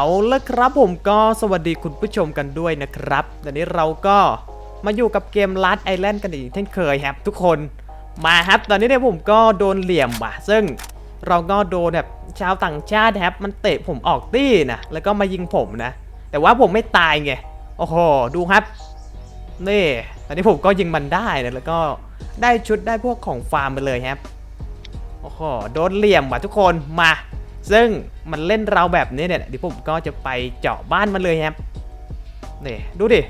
เอาละครับผมก็สวัสดีคุณผู้ชมกันด้วยนะครับตอนนี้เราก็มาอยู่กับเกม Last Island กันอีกเช่นเคยครับทุกคนมาครับ ตอนนี้เนี่ยผมก็โดนเหลี่ยมว่ะ ซึ่งเราก็โดนแบบชาวต่างชาติครับ มันเตะผมออกตี้นะแล้วก็มายิงผมนะ แต่ว่าผมไม่ตายไงโอ้โหดูครับนี่ตอนนี้ผมก็ยิงมันได้นะแล้วก็ได้ชุดได้พวกของฟาร์มไปเลยครับโอ้โหโดนเหลี่ยมว่ะทุกคนมา ซึ่งมันเล่นเราแบบนี้เนี่ยเดี๋ยวผมก็จะไปเจาะบ้านมันเลยครับนี่ดูดิ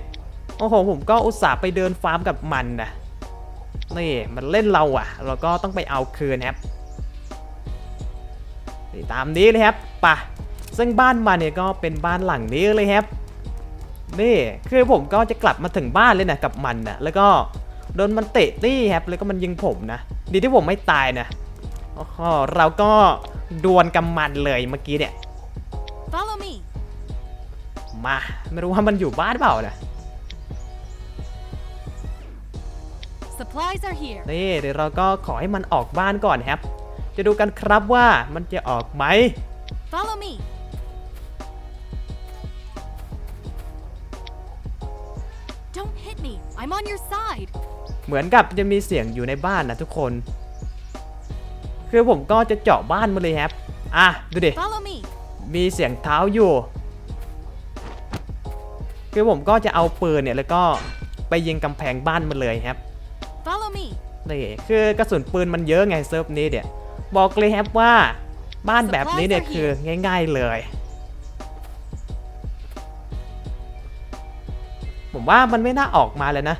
โอ้โหผมก็อุตส่าห์ไปเดินฟาร์มกับมันนะนี่มันเล่นเราอะ เราก็ต้องไปเอาคืนครับนี่ตามนี้เลยครับปะซึ่งบ้านมันเนี่ยก็เป็นบ้านหลังนี้เลยครับนี่คือผมก็จะกลับมาถึงบ้านเลยนะกับมันนะแล้วก็โดนมันเตะตี้ครับแล้วก็มันยิงผมนะ ดีที่ผมไม่ตายนะโอ้โหเราก็ ดวลกับมันเลยเมื่อกี้เนี่ย Follow me. มา ไม่รู้ว่ามันอยู่บ้านเปล่านะ Supplies are here. นี่เดี๋ยวเราก็ขอให้มันออกบ้านก่อนครับ จะดูกันครับว่ามันจะออกไหม Follow me. Don't hit me. I'm on your side. เหมือนกับจะมีเสียงอยู่ในบ้านนะทุกคน คือผมก็จะเจาะบ้านมาเลยครับ อะ ดูดิ Follow me. มีเสียงเท้าอยู่ คือผมก็จะเอาปืนเนี่ยแล้วก็ไปยิงกำแพงบ้านมันเลยครับ Follow me. นี่คือกระสุนปืนมันเยอะไงเซิร์ฟนี้เนี่ยบอกเลยครับว่าบ้านแบบนี้เนี่ยคือง่าย ๆเลย ผมว่ามันไม่น่าออกมาเลยนะ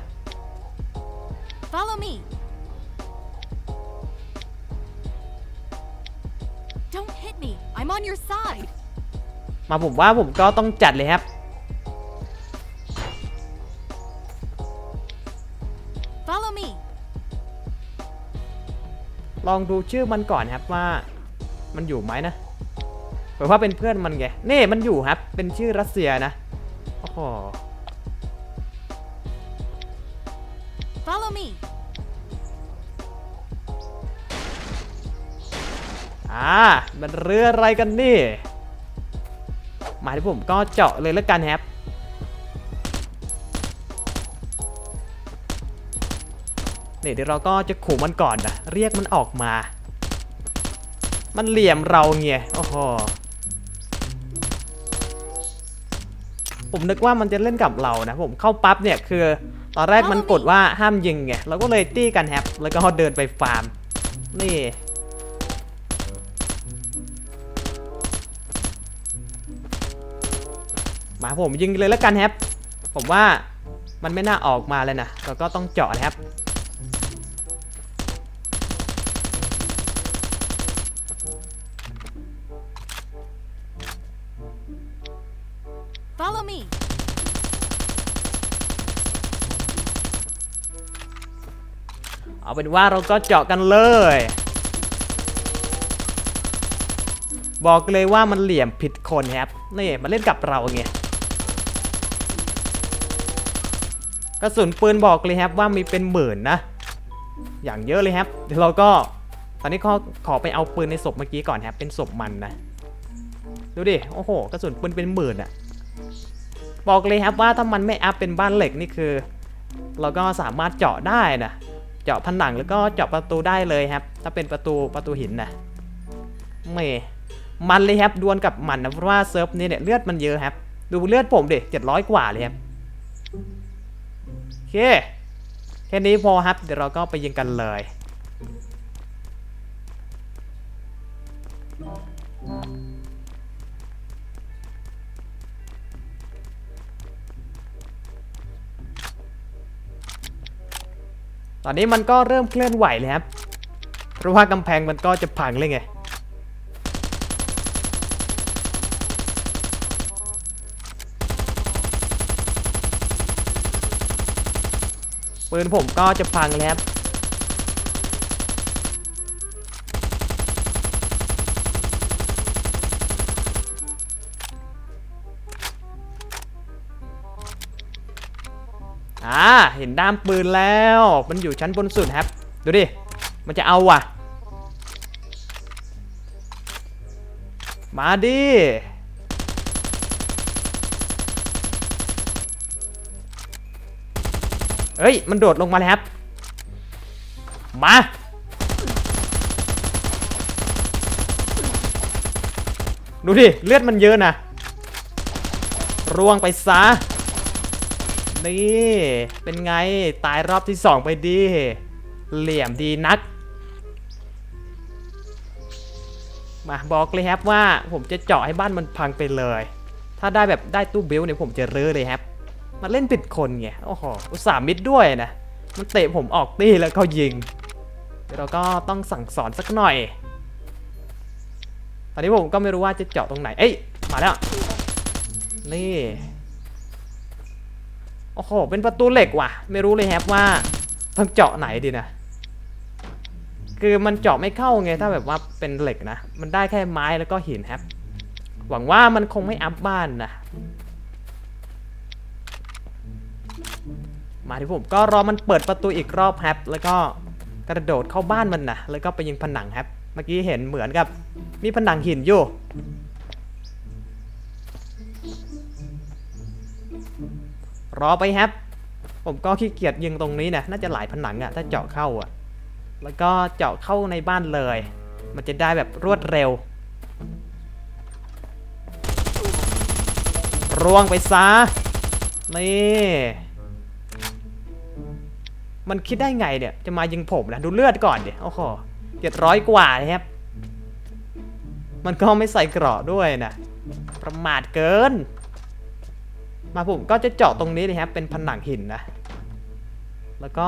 I'm on your side. มาผมว่าผมก็ต้องจัดเลยครับ Follow me. ลองดูชื่อมันก่อนครับว่า มันอยู่ไหมนะเผื่อว่าเป็นเพื่อนมันไงนี่มันอยู่ครับ เป็นชื่อรัสเซียนะโอ้โห มันเรืออะไรกันนี่มาที่ผมก็เจาะเลยแล้วกันครับนี่ยเดี๋ยวเราก็จะขู่มันก่อนนะเรียกมันออกมา มันเหลี่ยมเราเงี้ยโอ้โหผมนึกว่ามันจะเล่นกับเรานะผมเข้าปั๊บเนี่ยคือ ตอนแรกมันกดว่าห้ามยิงไงเราก็เลยตี้กันแฮปแล้วก็เดินไปฟาร์มนี่ มาผมยิงเลยแล้วกันครับ ผมว่ามันไม่น่าออกมาเลยนะเราก็ต้องเจาะนะครับ Follow me. เอาเป็นว่าเราก็เจาะกันเลย บอกเลยว่ามันเหลี่ยมผิดคนครับ นี่มาเล่นกับเราไง กระสุนปืนบอกเลยครับว่ามีเป็นหมื่นนะ อย่างเยอะเลยครับเดี๋ยวเราก็ตอนนี้ก็ขอไปเอาปืนในศพเมื่อกี้ก่อนครับเป็นศพมันนะ ดูดิโอ้โหกระสุนปืนเป็นหมื่นอะบอกเลยครับว่าถ้ามันไม่อัพเป็นบ้านเหล็กนี่คือ เราก็สามารถเจาะได้นะเจาะผนังแล้วก็เจาะประตูได้เลยครับ ถ้าเป็นประตูประตูหินนะไม่มันเลยครับดวลกับมันนะเพราะว่าเซิร์ฟนี้เนี่ยเลือดมันเยอะครับ ดูเลือดผมดิเจ็ดร้อยกว่าเลยครับ เค แค่นี้พอครับ เดี๋ยวเราก็ไปยิงกันเลย ตอนนี้มันก็เริ่มเคลื่อนไหวเลยครับ เพราะว่ากำแพงมันก็จะพังเลยไง ปืนผมก็จะพังแล้วครับอ่าเห็นด้ามปืนแล้ว มันอยู่ชั้นบนสุดครับ ดูดิ มันจะเอาว่ะ มาดิ เฮ้ย มันโดดลงมาแล้วครับ มา ดูดิ เลือดมันเยอะนะ ร่วงไปซะ นี่ เป็นไง ตายรอบที่สองไปดิเหลี่ยมดีนัก มาบอกเลยครับว่าผมจะเจาะให้บ้านมันพังไปเลย ถ้าได้แบบได้ตู้บิลเนี่ยผมจะรื้อเลยครับ มันเล่นผิดคนไง โอ้โห อุตส่าห์มิดด้วยนะ มันเตะผมออกตีแล้วก็ยิง เดี๋ยวเราก็ต้องสั่งสอนสักหน่อย ตอนนี้ผมก็ไม่รู้ว่าจะเจาะตรงไหน เอ้ย มาแล้ว นี่ โอ้โห เป็นประตูเหล็กว่ะ ไม่รู้เลยครับว่าต้องเจาะไหนดีนะ คือมันเจาะไม่เข้าไง ถ้าแบบว่าเป็นเหล็กนะ มันได้แค่ไม้แล้วก็หินครับหวังว่ามันคงไม่อัพบ้านนะ มาที่ผมก็รอมันเปิดประตูอีกรอบครับแล้วก็กระโดดเข้าบ้านมันนะแล้วก็ไปยิงผนังครับ เมื่อกี้เห็นเหมือนกับ มีผนังหินอยู่รอไปครับ ผมก็ขี้เกียจยิงตรงนี้นะน่าจะหลายผนังอะถ้าเจาะเข้าอะแล้วก็เจาะเข้าในบ้านเลย มันจะได้แบบรวดเร็วร่วงไปซะนี่ มันคิดได้ไงเนี่ย จะมายิงผมนะดูเลือดก่อนเดี๋ยวโอ้โหเจ็ดร้อยกว่านะครับ มันก็ไม่ใส่กราะด้วยนะ ประมาทเกิน มาผมก็จะเจาะตรงนี้เลยครับ เป็นผนังหินนะ แล้วก็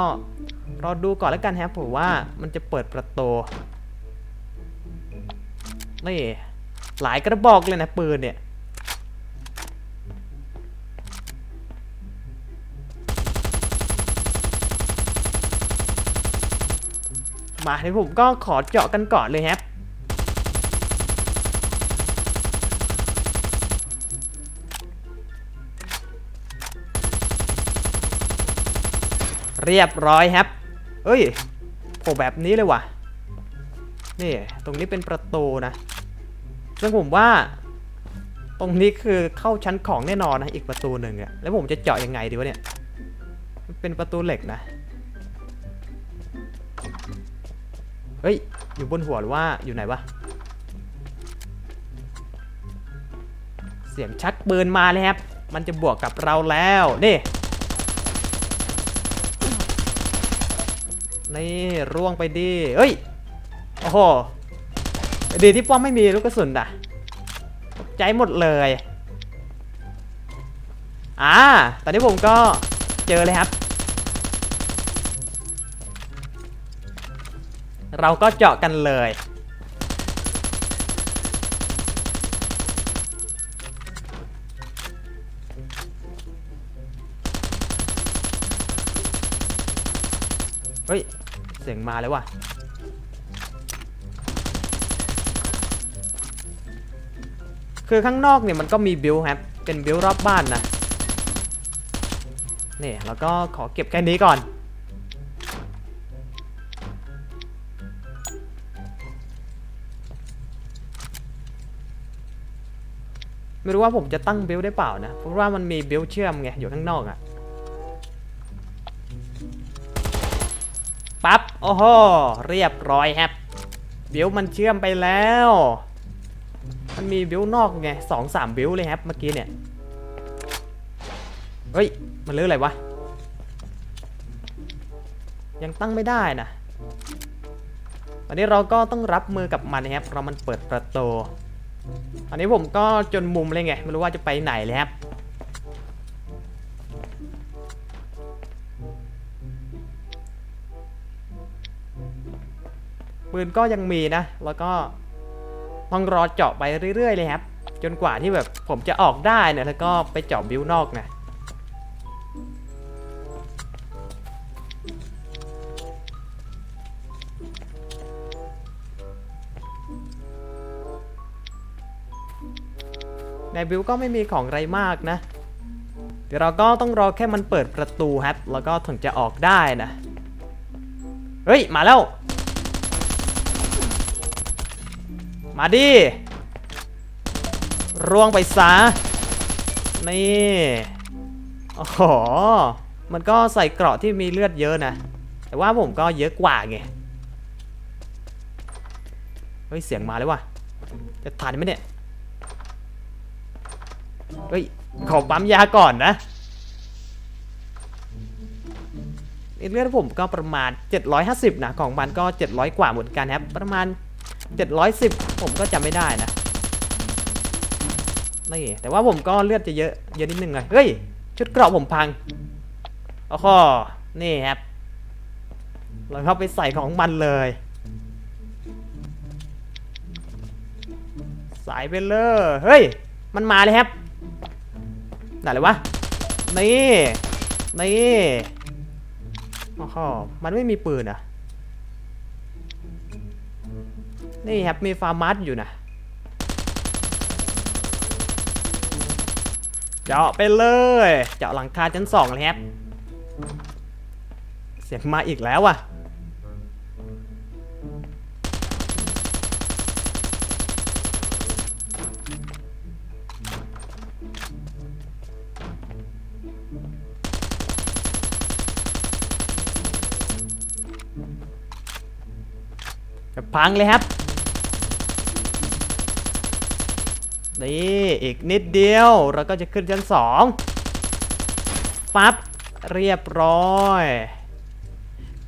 รอดูก่อนแล้วกันครับผมว่ามันจะเปิดประตูนี่หลายกระบอกเลยนะปืนเนี่ย มาเดี๋ยวผมก็ขอเจาะกันก่อนเลยครับเรียบร้อยครับ เอ้ยโผล่แบบนี้เลยว่ะ นี่ ตรงนี้เป็นประตูนะ ซึ่งผมว่า ตรงนี้คือเข้าชั้นของแน่นอนนะ อีกประตูหนึ่งอะแล้วผมจะเจาะยังไงดีวะเนี่ย เป็นประตูเหล็กนะ เฮ้ย อยู่บนหัวหรือว่าอยู่ไหนวะ เสียงชักปืนมาเลยครับ มันจะบวกกับเราแล้วนี่นี่ร่วงไปดีเฮ้ย โอ้โห ดีที่ป้อมไม่มีลูกกระสุนอะตกใจหมดเลยอ่าตอนนี้ผมก็เจอเลยครับ เราก็เจาะกันเลย เฮ้ย เสียงมาแล้วว่ะคือข้างนอกเนี่ยมันก็มีบิลครับ เป็นบิลรอบบ้านนะ นี่แล้วก็ขอเก็บแค่นี้ก่อน ไม่รู้ว่าผมจะตั้งบิลได้เปล่านะ เพราะว่ามันมีบิลเชื่อมไงอยู่ข้างนอกอะปั๊บโอ้โหเรียบร้อยครับบิวมันเชื่อมไปแล้ว มันมีบิวนอกไงสองสามบิวเลยครับเมื่อกี้เนี่ยเฮ้ยมันเลือกอะไรวะยังตั้งไม่ได้นะวันนี้เราก็ต้องรับมือกับมันนะครับเรามันเปิดประตู อันนี้ผมก็จนมุมเลยไง ไม่รู้ว่าจะไปไหนเลยครับปืนก็ยังมีนะ แล้วก็ต้องรอเจาะไปเรื่อยๆเลยครับ จนกว่าที่แบบผมจะออกได้เนี่ยแล้วก็ไปเจาะบิวนอกนะ ในบิวก็ไม่มีของอะไรมากนะ เดี๋ยวเราก็ต้องรอแค่มันเปิดประตูครับแล้วก็ถึงจะออกได้นะ เฮ้ย มาแล้ว มาดิร่วงไปซะนี่โอ้โหมันก็ใส่เกราะที่มีเลือดเยอะนะ แต่ว่าผมก็เยอะกว่าไง เฮ้ย เสียงมาเลยว่ะ จะทันไหมเนี่ย เฮ้ย ขอปั๊มยาก่อนนะเลือดผมก็ประมาณ 750 นะของมันก็ 700 กว่าเหมือนกันครับ ประมาณ 710 ผมก็จำไม่ได้นะนี่แต่ว่าผมก็เลือดจะเยอะเยอะนิดนึงเลยเฮ้ย ชุดเกราะผมพังโอ้โหนี่ครับ เราเข้าไปใส่ของมันเลย ใส่ไปเลย เฮ้ย มันมาเลยครับ ไหนเลยวะ นี่ นี่โอ้โหมันไม่มีปืนอะ นี่ครับ มีฟาร์มัสอยู่นะเจาะไปเลย เจาะหลังคาชั้นสองเลยครับ เสียงมาอีกแล้วอะ จะพังเลยครับ นี่อีกนิดเดียว เราก็จะขึ้นชั้นสองฟับเรียบร้อย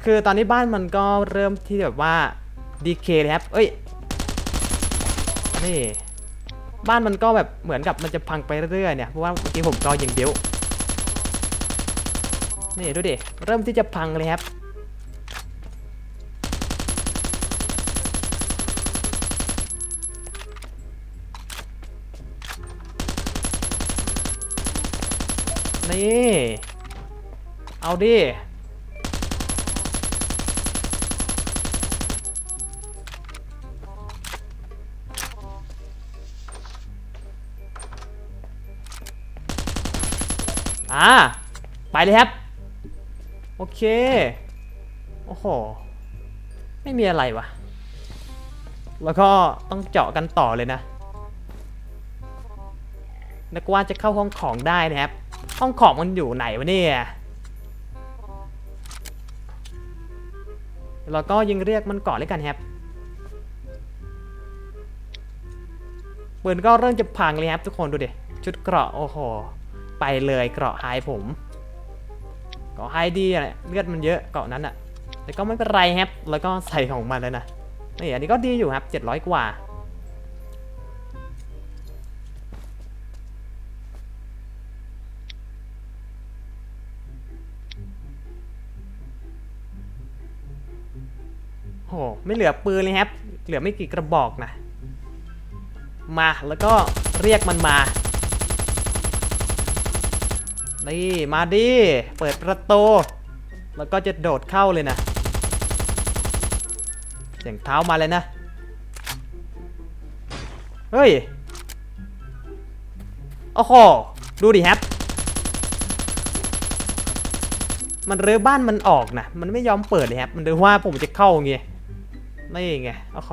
คือตอนนี้บ้านมันก็เริ่มที่แบบว่าดีเคเลยครับ เอ้ย นี่ บ้านมันก็แบบเหมือนกับมันจะพังไปเรื่อยๆเนี่ย เพราะว่าเมื่อกี้ผมก็ยิงเดียว นี่ดูดิ เริ่มที่จะพังเลยครับ นี่ เอาดิ อ่า ไปเลยครับ โอเค โอ้โห ไม่มีอะไรวะ แล้วก็ต้องเจาะกันต่อเลยนะนึกว่าจะเข้าห้องของได้นะครับ ห้องของมันอยู่ไหนวะเนี่ย แล้วก็ยิงเรียกมันก่อนเลยกันครับปืนก็เริ่มจะพังเลยครับทุกคนดูดิ ชุดเกราะโอ้โห ไปเลยเกราะไฮผมเกราะไฮดีอะเลือดมันเยอะเกราะนั้นอะแต่ก็ไม่เป็นไรครับ แล้วก็ใส่ของมันเลยนะนี่อันนี้ก็ดีอยู่ครับ 700 กว่า โหไม่เหลือปืนเลยครับ เหลือไม่กี่กระบอกนะ มาแล้วก็เรียกมันมานี่มาดิ เปิดประตู แล้วก็จะโดดเข้าเลยนะ เสียงเท้ามาเลยนะ เฮ้ย โอ้โห ดูดิครับ มันเรือบ้านมันออกนะ มันไม่ยอมเปิดเลยครับ มันดูว่าผมจะเข้าไง นี่ไงโอ้โห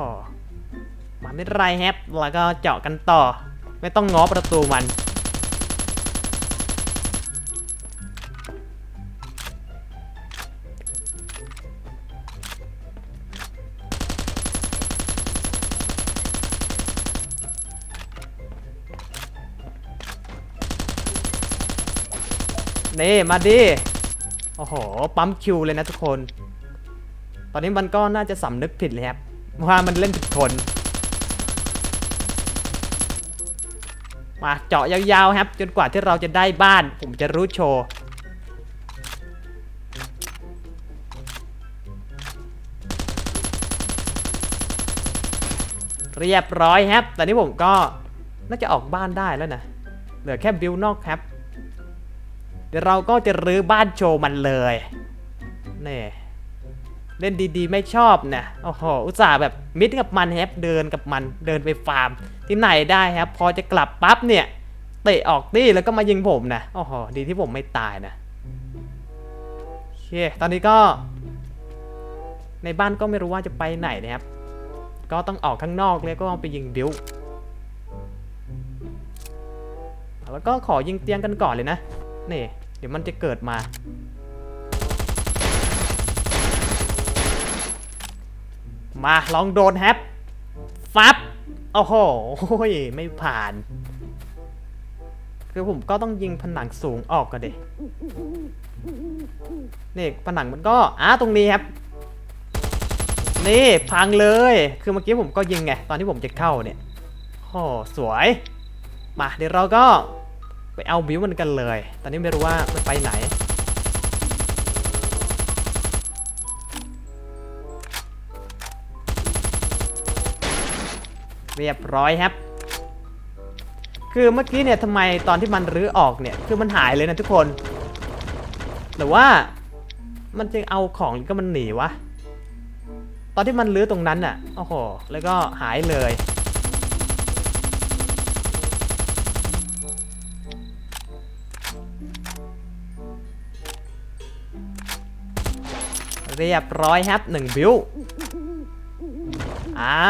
มันไม่ไรครับแล้วก็เจาะกันต่อ ไม่ต้องง้อประตูมัน นี่ มาดิ โอ้โห ปั๊มคิวเลยนะทุกคน ตอนนี้มันก็น่าจะสำนึกผิดเลยครับว่ามันเล่นผิดคน มาเจาะยาวๆครับ จนกว่าที่เราจะได้บ้าน ผมจะรู้โชว์เรียบร้อยครับ ตอนนี้ผมก็น่าจะออกบ้านได้แล้วนะ เหลือแค่บิวนอกครับ เดี๋ยวเราก็จะรื้อบ้านโชว์มันเลย นี่ เล่นดีๆ ไม่ชอบนะโอ้โหอุตส่าห์แบบมิดกับมันแฮปเดินกับมันเดินไปฟาร์ม ที่ไหนได้ครับ พอจะกลับปั๊บเนี่ยเตะออกตี้แล้วก็มายิงผมนะโอ้โหดีที่ผมไม่ตายนะโอเคตอนนี้ก็ ในบ้านก็ไม่รู้ว่าจะไปไหนนะครับ ก็ต้องออกข้างนอกแล้วก็ไปยิงบิวแล้วก็ขอยิงเตียงกันก่อนเลยนะนี่เดี๋ยวมันจะเกิดมา มาลองโดนแฮปฟับโอ้โหไม่ผ่าน คือผมก็ต้องยิงผนังสูงออกกันเด็นี่ผนังมันก็อ่าตรงนี้ครับ นี่พังเลย คือเมื่อกี้ผมก็ยิงไง ตอนที่ผมจะเข้าเนี่ยโอ้สวย มาเดี๋ยวเราก็ไปเอาบิวมันกันเลย ตอนนี้ไม่รู้ว่ามันไปไหน เรียบร้อยครับ คือเมื่อกี้เนี่ยทำไมตอนที่มันรื้อออกเนี่ย คือมันหายเลยนะทุกคน หรือว่ามันจะเอาของก็มันหนีวะ ตอนที่มันรื้อตรงนั้นน่ะ โอ้โห แล้วก็หายเลย เรียบร้อยครับหนึ่งบิว อ่า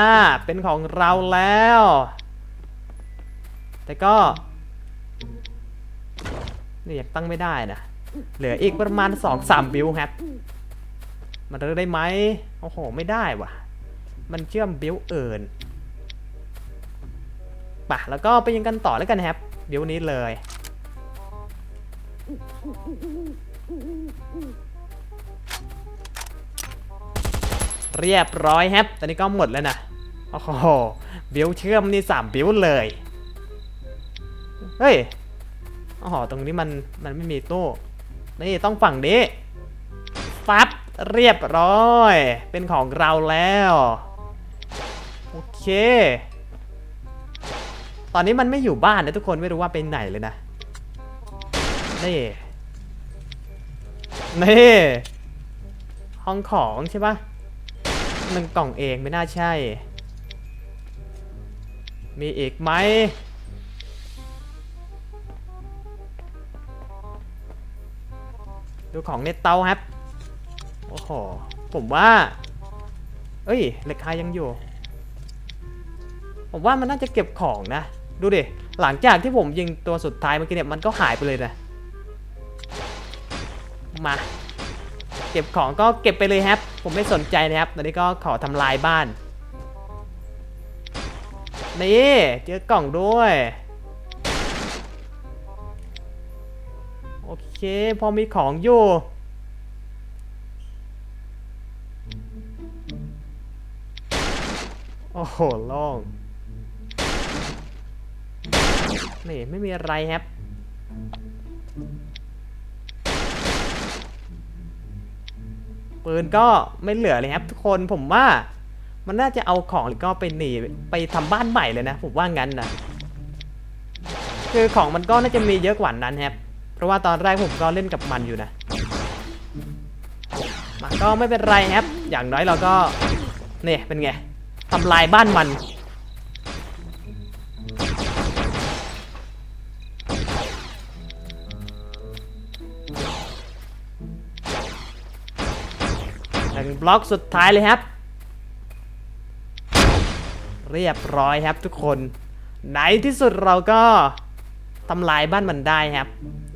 เป็นของเราแล้ว แต่ก็ นี่ยังตั้งไม่ได้นะ เหลืออีกประมาณ 2-3 บิวครับ มันเลือกได้ไหมโอ้โห ไม่ได้ว่ะ มันเชื่อมบิวเอิญป่ะแล้วก็ไปยิงกันต่อแล้วกันครับ บิวนี้เลย เรียบร้อยครับ ตอนนี้ก็หมดแล้วนะ โอ้โห บิวเชื่อมนี่สามบิวเลย เฮ้ย โอ้โห ตรงนี้มัน มันไม่มีตู้ นี่ต้องฝั่งนี้ฟับเรียบร้อย เป็นของเราแล้ว โอเค ตอนนี้มันไม่อยู่บ้านนะทุกคน ไม่รู้ว่าไปไหนเลยนะ นี่ นี่ ห้องของใช่ปะ หนึ่งกล่องเองไม่น่าใช่ มีอีกไหมดูของในเตาครับ โอ้โห ผมว่า เอ้ยเหล็กคายังอยู่ ผมว่ามันน่าจะเก็บของนะ ดูดิ หลังจากที่ผมยิงตัวสุดท้ายเมื่อกี้เนี่ย มันก็หายไปเลยนะ มา เก็บของก็เก็บไปเลยครับ ผมไม่สนใจนะครับ ตอนนี้ก็ขอทำลายบ้าน นี่เจอกล่องด้วย โอเค พอมีของอยู่โอ้โหล่งนี่ ไม่มีอะไรครับ ปืนก็ไม่เหลือเลยครับทุกคนผมว่ามันน่าจะเอาของหรือก็ไปหนีไปทำบ้านใหม่เลยนะ ผมว่างั้นนะคือของมันก็น่าจะมีเยอะกว่านั้นครับเพราะว่าตอนแรกผมก็เล่นกับมันอยู่นะมันก็ไม่เป็นไรครับอย่างน้อยเราก็เนี่ยเป็นไงทำลายบ้านมัน หนึ่งบล็อกสุดท้ายเลยครับ เรียบร้อยครับทุกคนในที่สุดเราก็ทำลายบ้านมันได้ครับ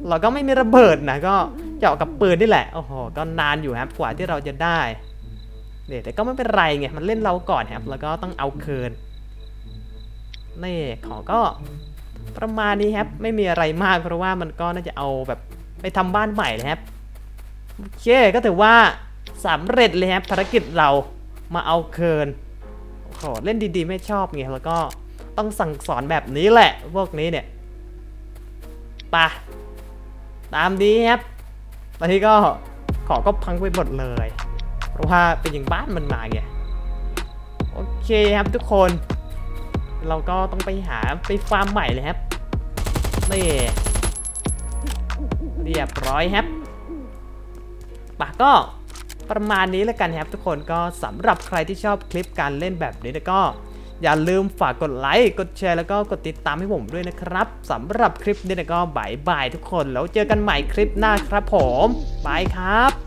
เราก็ไม่มีระเบิดนะก็เจาะกับปืนนี่แหละโอ้โหก็นานอยู่ครับกว่าที่เราจะได้เนี่ยแต่ก็ไม่เป็นไรไงมันเล่นเราก่อนครับ แล้วก็ต้องเอาคืนนี่ของก็ประมาณนี้ครับ ไม่มีอะไรมากเพราะว่ามันก็น่าจะเอาแบบไปทำบ้านใหม่เลยครับโอเคก็ถือว่า สำเร็จเลยครับภารกิจเรามาเอาเคินโอ้โหเล่นดีๆ ไม่ชอบไงแล้วก็ต้องสั่งสอนแบบนี้แหละ พวกนี้เนี่ยไปะตามนี้ครับ ตอนนี้ก็ขอก็พังไปหมดเลย เพราะว่าเป็นอย่างบ้านมันมาไงโอเคครับทุกคน เราก็ต้องไปหาไปฟาร์มใหม่เลยครับนี่เรียบร้อยครับปะก็ ประมาณนี้แล้วกันครับทุกคนก็สำหรับใครที่ชอบคลิปการเล่นแบบนี้แล้วก็อย่าลืมฝากกดไลค์ กดแชร์ แล้วก็กดติดตามให้ผมด้วยนะครับสำหรับคลิปนี้นะก็บายบายทุกคน แล้วเจอกันใหม่คลิปหน้าครับผม บายครับ